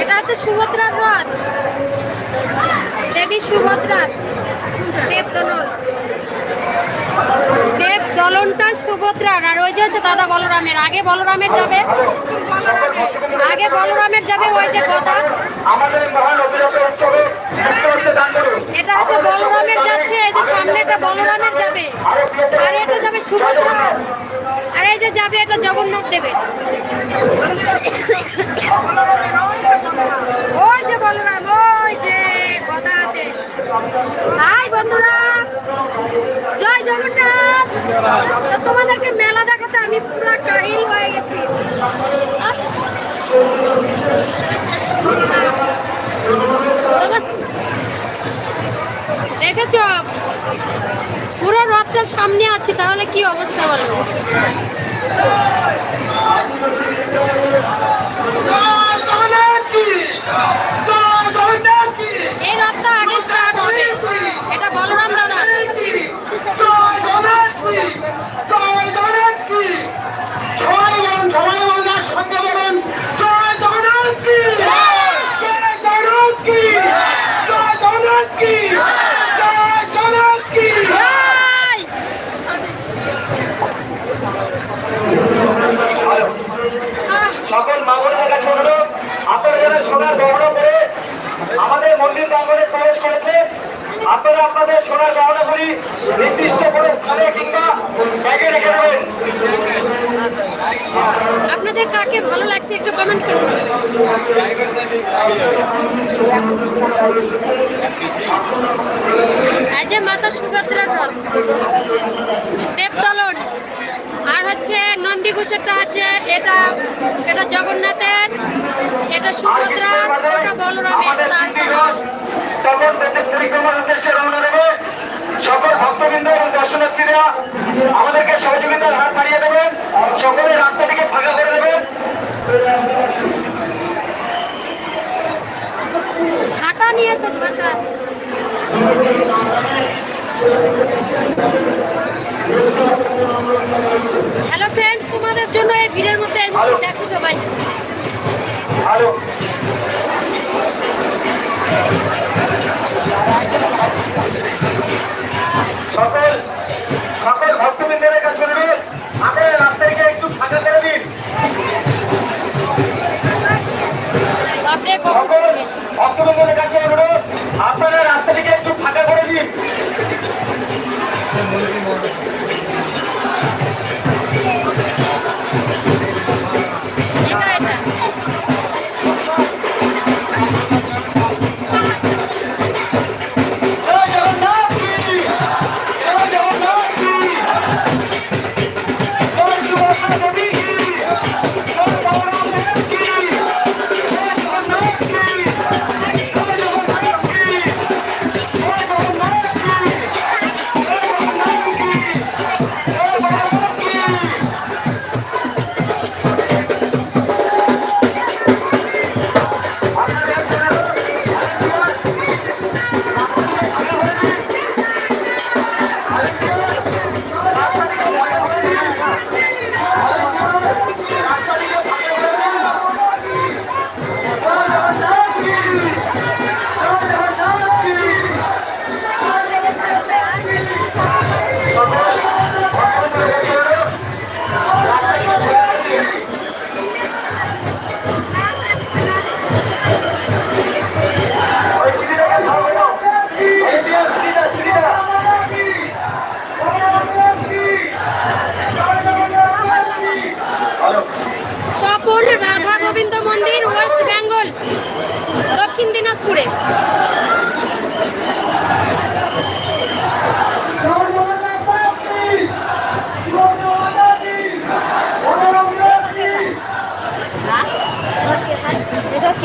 এটা হচ্ছে সুভদ্রার রথ। দেবী সুভদ্রার। দেব দলন দেব সুভদ্রার। আর ওই যে হচ্ছে দাদা বলরামের। আগে বলরামের যাবে। আগে বলরামের যাবে ওই যে গদা এটা হচ্ছে বলরামের যাচ্ছে, এই যে সামনেটা বলরামের যাবে। আর সুভদ্রা এই যে যাবে এটা জগন্নাথ দেবের ওই যে বলরাম, ওই যে গদা হাতে হাই বন্ধুরা, জয় জগন্নাথ। তো তোমাদেরকে মেলা দেখাতে আমি পুরো কাহিল হয়ে গেছি। দেখেছ? পুরো রথটার সামনে আছে তাহলে কি অবস্থা বলো জয় জগন্নাথ কি জয় জগন্নাথ কি এই রথটা আগে স্টার্ট হবে এটা বলরাম দাদা জয় জগন্নাথ কি জয় জগন্নাথ কি সবাই বলুন সবাই বলুন একসঙ্গে বলুন জয় জগন্নাথ কি জয় জগন্নাথ কি জয় জগন্নাথ কি জয় জগন্নাথ কি জয়! আহ, সকল মা বোনদের কাছে অনুরোধ আপনারা সোনার গহনা আমাদের মন্দির প্রবেশ করেছে আপনারা আপনাদের সোনার গহনাগুলি নির্দিষ্ট কোনো স্থানে কিংবা ব্যাগে রেখে দেবেন। আপনাদের কাকে ভালো লাগছে একটু কমেন্ট করুন। যে মাতা সুভদ্রার রথ আর হচ্ছে নন্দী ঘোষেরটা আছে এটা এটা জগন্নাথের এটা সুভদ্রার ওটা বলরামের তিনটি তখন পরিক্রমার উদ্দেশ্যে রওনা দেবে। সকল ভক্তবৃন্দ এবং দর্শনার্থীরা আমাদেরকে সহযোগিতার হাত বাড়িয়ে দেবেন। সকলে রাস্তাটিকে ফাঁকা করে দেবেন। ঝাঁটা নিয়েছে ঝাঁটা। হ্যালো ফ্রেন্ড তোমাদের জন্য এই ভিড়ের মধ্যে দেখো সবাই। আলো সকল সকল গোবিন্দ মন্দির, ওয়েস্ট বেঙ্গল, দক্ষিণ দিনাজপুরে।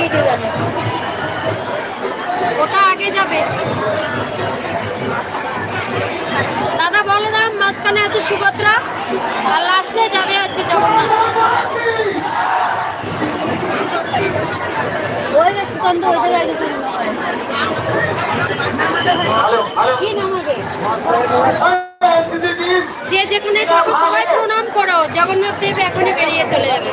এটা জানে ওটা আগে যাবে। দাদা বলরাম, মাঝখানে আছে সুভদ্রা, আর লাস্টে যাবে আছে জগন্নাথ ওই যে যেখানে থাকো সবাই প্রণাম করো। জগন্নাথ দেব এখনই বেরিয়ে চলে যাবে।